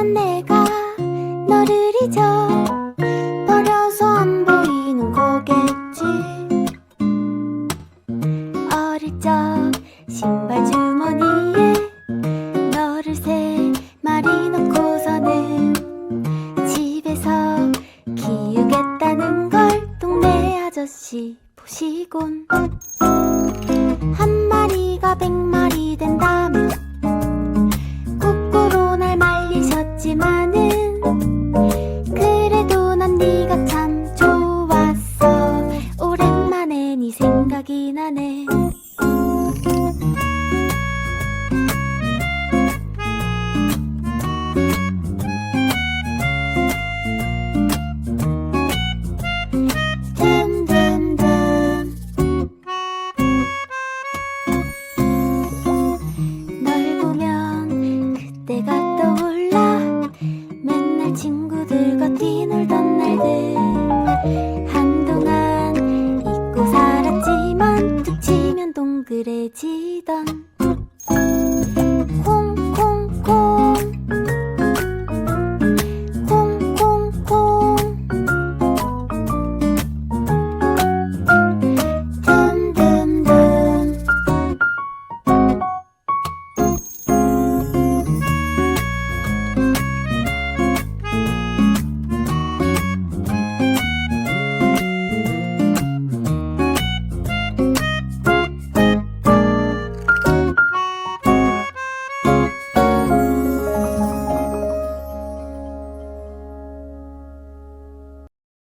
하지만 내가 너를 잊어. 버려서 안 보이는 거겠지. 어릴 적 신발 주머니에 너를 세 마리 넣고서는 집에서 키우겠다는 걸 동네 아저씨 보시곤. 생각이 나네. 그래지던